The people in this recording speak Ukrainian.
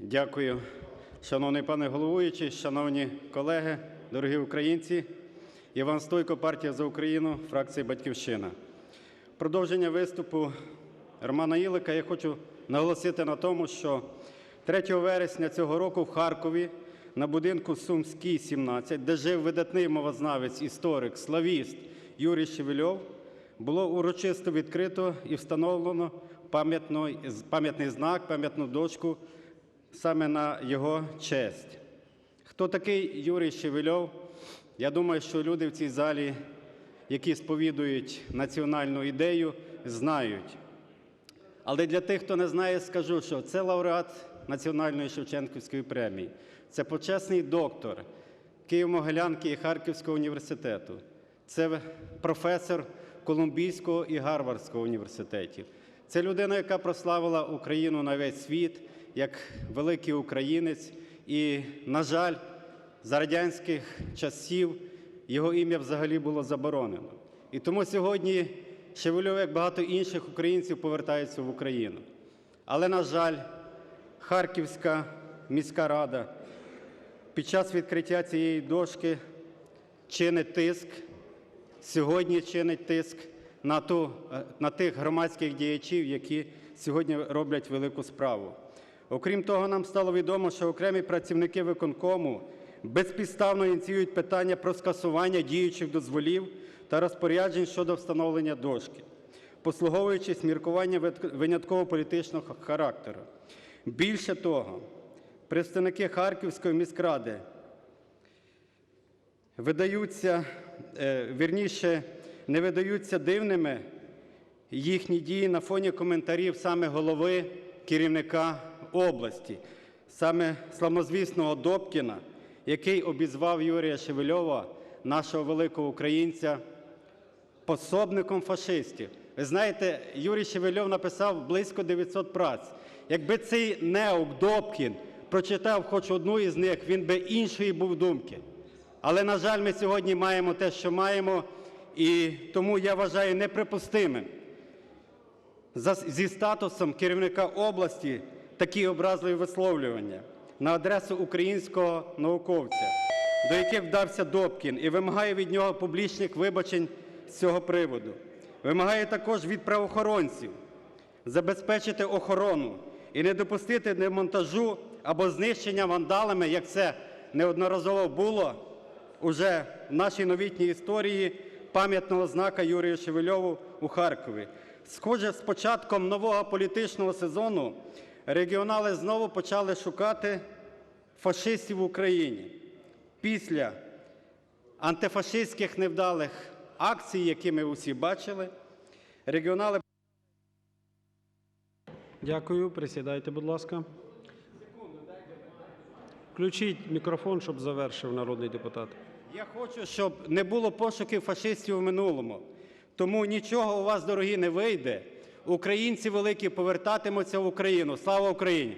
Дякую, шановний пане головуючий, шановні колеги, дорогі українці. Іван Стойко, партія за Україну, фракція Батьківщина. Продовження виступу Романа Ілика я хочу наголосити на тому, що 3 вересня цього року в Харкові на будинку Сумський, 17, де жив видатний мовознавець, історик, славіст Юрій Шевельов, було урочисто відкрито і встановлено пам'ятний знак, пам'ятну дошку саме на його честь. Хто такий Юрій Шевельов? Я думаю, що люди в цій залі, які сповідують національну ідею, знають. Але для тих, хто не знає, скажу, що це лауреат Національної Шевченківської премії, це почесний доктор Києво-Могилянки і Харківського університету, це професор Колумбійського і Гарвардського університетів. Це людина, яка прославила Україну на весь світ як великий українець. І, на жаль, за радянських часів його ім'я взагалі було заборонено. І тому сьогодні Шевельов, як багато інших українців, повертається в Україну. Але, на жаль, Харківська міська рада під час відкриття цієї дошки чинить тиск, сьогодні чинить тиск на, ту, е, на тих громадських діячів, які сьогодні роблять велику справу. Окрім того, нам стало відомо, що окремі працівники виконкому безпідставно ініціюють питання про скасування діючих дозволів та розпоряджень щодо встановлення дошки, послуговуючись міркуванням винятково політичного характеру. Більше того, представники Харківської міськради видаються, е, вірніше, не видаються дивними їхні дії на фоні коментарів саме голови керівника області, саме славнозвісного Добкіна, який обізвав Юрія Шевельова, нашого великого українця, пособником фашистів. Ви знаєте, Юрій Шевельов написав близько 900 праць. Якби цей неук Добкін прочитав хоч одну із них, він би іншої був думки. Але, на жаль, ми сьогодні маємо те, що маємо, і тому я вважаю неприпустимим зі статусом керівника області такі образливі висловлювання на адресу українського науковця, до яких вдався Добкін, і вимагає від нього публічних вибачень з цього приводу. Вимагає також від правоохоронців забезпечити охорону і не допустити демонтажу або знищення вандалами, як це неодноразово було уже в нашій новітній історії пам'ятного знака Юрію Шевельову у Харкові. Схоже, з початком нового політичного сезону регіонали знову почали шукати фашистів в Україні. Після антифашистських невдалих акцій, які ми усі бачили, регіонали Дякую. Присідайте, будь ласка. Включіть мікрофон, щоб завершив народний депутат. Я хочу, щоб не було пошуків фашистів у минулому. Тому нічого у вас, дорогі, не вийде. Українці великі повертатимуться в Україну. Слава Україні!